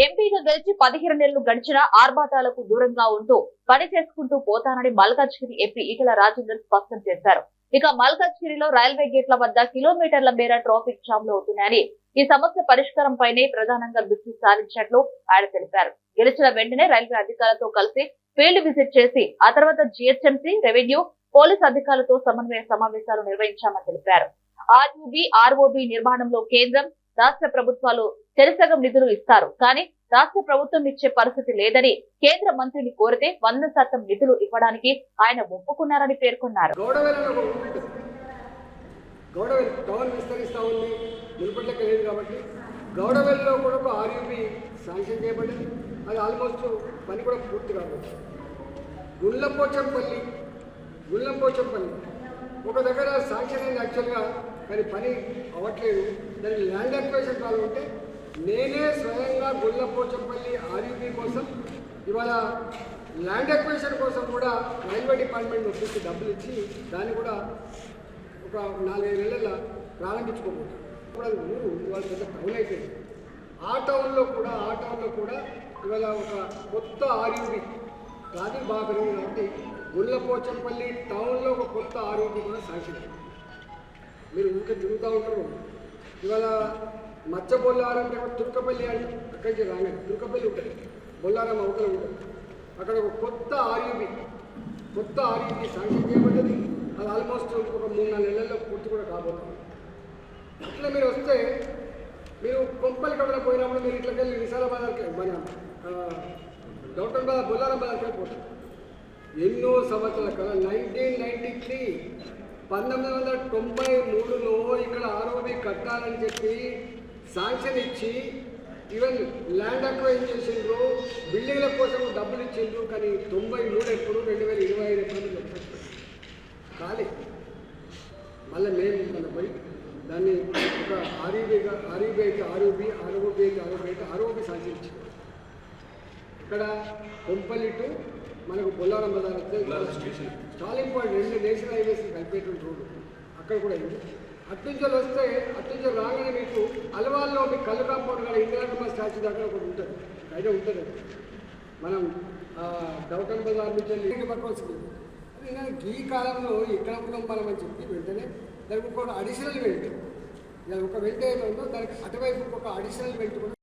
ఎంపీగా గెలిచి పదిహేను నెలలు గడిచిన ఆర్భాటాలకు దూరంగా ఉంటూ పని చేసుకుంటూ పోతానని మల్కాజ్గిరి ఎంపీ ఈటల రాజేందర్ స్పష్టం చేశారు. ఇక మల్కాజ్గిరిలో రైల్వే గేట్ల వద్ద కిలోమీటర్ల మేర ట్రాఫిక్ జామ్లో అవుతున్నాయని ఈ సమస్య పరిష్కారం పైనే ప్రధానంగా దృష్టి సారించినట్లు ఆయన తెలిపారు. గెలిచిన వెంటనే రైల్వే అధికారులతో కలిసి ఫీల్డ్ విజిట్ చేసి ఆ తర్వాత జిహెచ్ఎంసీ రెవెన్యూ పోలీస్ అధికారులతో సమన్వయ సమావేశాలు నిర్వహించామని తెలిపారు. ఆర్యూబీ ఆర్ఓబీ నిర్మాణంలో కేంద్రం రాష్ట్ర ప్రభుత్వాలు చెరిసగం నిధులు ఇస్తారు. కానీ రాష్ట్ర ప్రభుత్వం ఇచ్చే పరిస్థితి లేదని కేంద్ర మంత్రిని కోరితే వంద శాతం నిధులు ఇవ్వడానికి ఆయన ఒప్పుకున్నారని పేర్కొన్నారు. గౌడవేలని కూడా ఒక ఆర్యూబీ శాంక్షన్ చేయబడింది. అది ఆల్మోస్ట్ పని కూడా పూర్తి కావచ్చు గుళ్ళంపోచంపల్లి గుళ్ళంపోచంపల్లి. ఒక దగ్గర శాంక్షన్ అయింది యాక్చువల్గా కానీ పని అవ్వట్లేదు. దాని ల్యాండ్ అక్వేషన్ కావాలంటే నేనే స్వయంగా గుళ్ళపోచంపల్లి ఆర్యూబీ కోసం ఇవాళ ల్యాండ్ ఎక్వేషన్ కోసం కూడా రైల్వే డిపార్ట్మెంట్ వచ్చేసి డబ్బులు ఇచ్చి దాన్ని కూడా ఒక నాలుగైదు నెలల ప్రారంభించుకోబోతుంది ఇప్పుడు ఊరు ఇవాళ పెద్ద టౌన్ అయిపోయింది ఆ టౌన్లో కూడా ఆ టౌన్లో కూడా ఇవాళ ఒక కొత్త ఆర్యూబీ ట్రాఫిక్ బాగా పెరిగింది కాబట్టి గుళ్ళపోచంపల్లి టౌన్లో ఒక కొత్త ఆర్యూబీ కూడా సాక్షి. మీరు ఊరికే తిరుగుతూ ఉంటారు ఇవాళ మచ్చ బొల్లారం లేకపోతే తుర్కపల్లి అని అక్కడి నుంచి రాగానే తుర్కపల్లి ఉంటుంది. బొల్లారం అవతల ఉంటుంది. అక్కడ ఒక కొత్త ఆర్యూబీ కొత్త ఆర్యూబీ శాంక్షన్ చేయబడ్డది అది ఆల్మోస్ట్ ఒక మూడు నాలుగు నెలల్లో పూర్తి కూడా కాబోతుంది. అట్లా మీరు వస్తే మీరు కొంపల్లి కడల పోయినప్పుడు మీరు ఇట్లకి వెళ్ళి విశాలాబాద్కి మన గౌతమ్ బజార్ బొల్లారం బజార్కి వెళ్ళిపోతారు. ఎన్నో సంవత్సరాల కదా నైన్టీన్ నైన్టీ త్రీ పంతొమ్మిది వందల తొంభై మూడులో ఇక్కడ ఆరోపి కట్టాలని చెప్పి శాంక్షన్ ఇచ్చి ఈవెన్ ల్యాండ్ అక్వైర్ చేసిండ్రు బిల్డింగ్ల కోసం డబ్బులు ఇచ్చిండ్రు కానీ తొంభై మూడు ఎప్పుడు రెండు వేల ఇరవై ఐదు ఎప్పుడు ఖాళీ మళ్ళీ మేము మన పోయి దాన్ని ఒక ఆర్యూబీగా ఆర్యూబీ అయితే ఆర్యూబీ ఆర్ఓబీ అయితే ఆర్ఓబీ శాంక్షన్ ఇచ్చింది ఇక్కడ కొంపల్లి టు మనకు బొల్లారం బజార్ వస్తే చాలా ఇంపార్టెంట్ రెండు నేషనల్ హైవేస్ కలిపేటువంటి రోడ్డు. అక్కడ కూడా ఉంది అట్నుంచి వస్తే అట్నుంచి రాగానే మీకు అలవాల్లో మీకు కళ్ళు కాంపౌండ్ కూడా ఇందిరాకమ్మ స్టాచ్యూ దగ్గర ఒకటి ఉంటుంది. అయితే ఉంటుంది మనం డౌటన్ బజార్ నుంచి వెళ్ళి పట్టుకోవాల్సింది. అది ఈ కాలంలో ఇక్కడ ఉన్నాం మనం అని చెప్పి వెంటనే దానికి ఒక అడిషనల్ వెంట్ ఇలా ఒక వెంట ఏదో ఉందో దానికి అటువైపు ఒక అడిషనల్ వెంట్ కూడా